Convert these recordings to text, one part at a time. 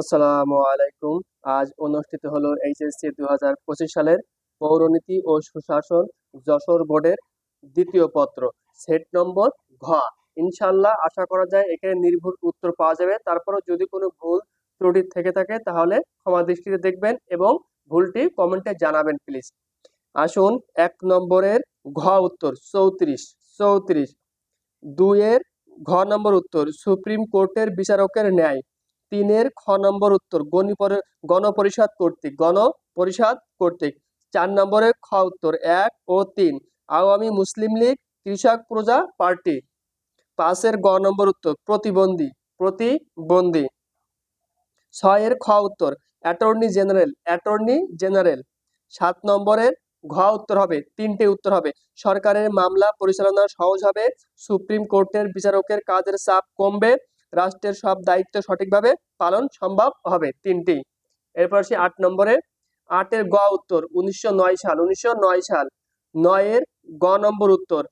আসসালামু আলাইকুম। আজ অনুষ্ঠিত হলো এইচএসসি দু হাজার পঁচিশ সালের পৌরনীতি ও সুশাসন যশোর বোর্ডের দ্বিতীয় পত্র। সেট নম্বর ঘ। ইনশাল্লাহ আশা করা যায় এখানে নির্ভুল উত্তর পাওয়া যাবে। তারপরও যদি কোনো ভুল ত্রুটি থেকে থাকে তাহলে ক্ষমা দৃষ্টিতে দেখবেন এবং ভুলটি কমেন্টে জানাবেন প্লিজ। আসুন এক নম্বরের ঘ উত্তর, চৌত্রিশ চৌত্রিশ। দুইয়ের ঘ নম্বর উত্তর, সুপ্রিম কোর্টের বিচারকের ন্যায়। তিনের খ নম্বর উত্তর, গণিপর, গণপরিষদ কর্তৃক গণপরিষদ কর্তৃক। চার নম্বরের খ উত্তর, এক ও তিন, আওয়ামী মুসলিম লীগ কৃষক প্রজা পার্টি। পাঁচের গ নম্বর উত্তর, প্রতিবন্ধী প্রতিবন্ধী। ছয়ের খ উত্তর, অ্যাটর্নি জেনারেল অ্যাটর্নি জেনারেল। সাত নম্বরের ঘ উত্তর হবে, তিনটে উত্তর হবে। সরকারের মামলা পরিচালনা সহজ হবে, সুপ্রিম কোর্টের বিচারকের কাজের চাপ কমবে রাষ্ট্রের সব দায়িত্ব সঠিকভাবে পালন সম্ভব হবে তিনটি। এরপর আসি আট নম্বরে। আটের গ উত্তর, উনিশশো নয় সাল, উনিশশো নয় সাল। নয়ের গ নম্বর উত্তর,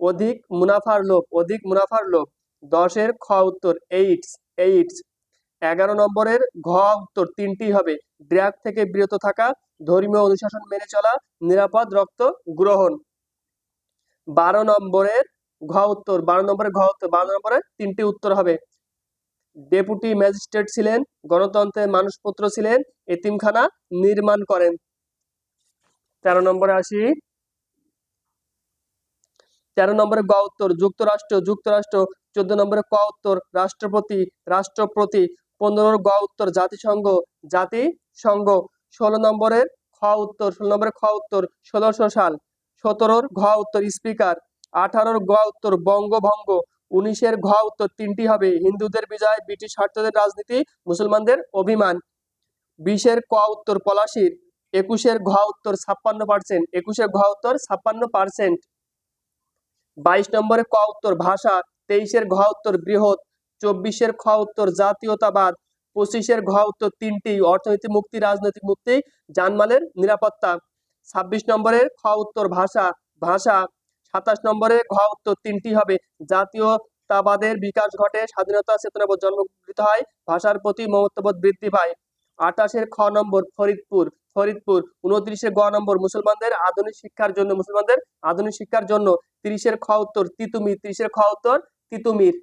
অধিক মুনাফার লোভ, অধিক মুনাফার লোভ। দশের খ উত্তর, এইডস এইডস। এগারো নম্বরের ঘ উত্তর, তিনটি হবে ড্রাগ থেকে বিরত থাকা, ধর্মীয় অনুশাসন মেনে চলা, নিরাপদ রক্ত গ্রহণ। বারো নম্বরের ঘ উত্তর, বারো নম্বরের ঘ উত্তর, বারো নম্বরের তিনটি উত্তর হবে ডেপুটি ম্যাজিস্ট্রেট ছিলেন, গণতন্ত্রের মানুষপুত্র ছিলেন, এতিমখানা নির্মাণ করেন। তেরো নম্বরে আসি। তেরো নম্বরে গ উত্তর, যুক্তরাষ্ট্র যুক্তরাষ্ট্র। চোদ্দ নম্বরে ক উত্তর, রাষ্ট্রপতি রাষ্ট্রপতি। পনেরোর গ উত্তর, জাতিসংঘ জাতিসংঘ। ষোলো নম্বরের খ উত্তর, ষোলো নম্বরের খ উত্তর, ষোলোশো সাল। সতেরোর ঘ উত্তর, স্পিকার। আঠারোর গ উত্তর, বঙ্গভঙ্গ। উনিশের ঘ উত্তর তিনটি হবে, হিন্দুদের বিজয়, ব্রিটিশ স্বার্থদের রাজনীতি, মুসলমানদের অভিমান। বিশের ক উত্তর পলাশির, একুশের ঘ উত্তর ছাপ্পান্ন পার্সেন্ট একুশের ঘ উত্তর ছাপ্পান্ন পার্সেন্ট বাইশ নম্বরে ক উত্তর ভাষা, তেইশের ঘ উত্তর বৃহৎ, চব্বিশের খ উত্তর জাতীয়তাবাদ, পঁচিশের ঘ উত্তর তিনটি, অর্থনীতি মুক্তি, রাজনৈতিক মুক্তি জানমালের নিরাপত্তা। ছাব্বিশ নম্বরের খ উত্তর ভাষা ভাষা সাতাশ নম্বরে ঘ উত্তর তিনটি হবে। জাতীয় তাবাদের বিকাশ ঘটে, স্বাধীনতা চেতনাবোধ জন্মগৃহীত হয়, ভাষার প্রতি মমত্ববোধ বৃদ্ধি পায়। আঠাশের খ নম্বর ফরিদপুর ফরিদপুর, উনত্রিশে গ নম্বর মুসলমানদের আধুনিক শিক্ষার জন্য, মুসলমানদের আধুনিক শিক্ষার জন্য। তিরিশের খ উত্তর তিতুমির, তিরিশের খ উত্তর তিতুমির।